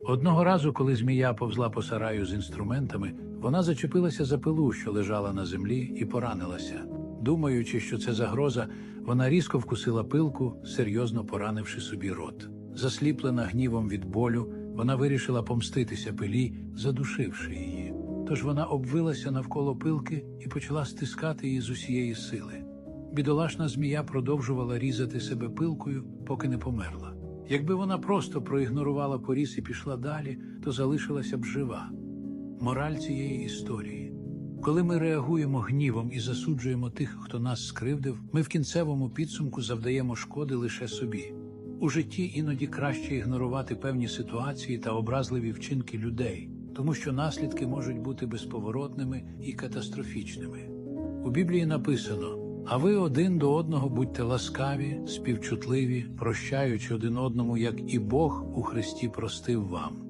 Одного разу, коли змія повзла по сараю з інструментами, вона зачепилася за пилу, що лежала на землі, і поранилася. Думаючи, що це загроза, вона різко вкусила пилку, серйозно поранивши собі рот. Засліплена гнівом від болю, вона вирішила помститися пилі, задушивши її. Тож вона обвилася навколо пилки і почала стискати її з усієї сили. Бідолашна змія продовжувала різати себе пилкою, поки не померла. Якби вона просто проігнорувала поріз і пішла далі, то залишилася б жива. Мораль цієї історії. Коли ми реагуємо гнівом і засуджуємо тих, хто нас скривдив, ми в кінцевому підсумку завдаємо шкоди лише собі. У житті іноді краще ігнорувати певні ситуації та образливі вчинки людей, тому що наслідки можуть бути безповоротними і катастрофічними. У Біблії написано: а ви один до одного будьте ласкаві, співчутливі, прощаючи один одному, як і Бог у Христі простив вам.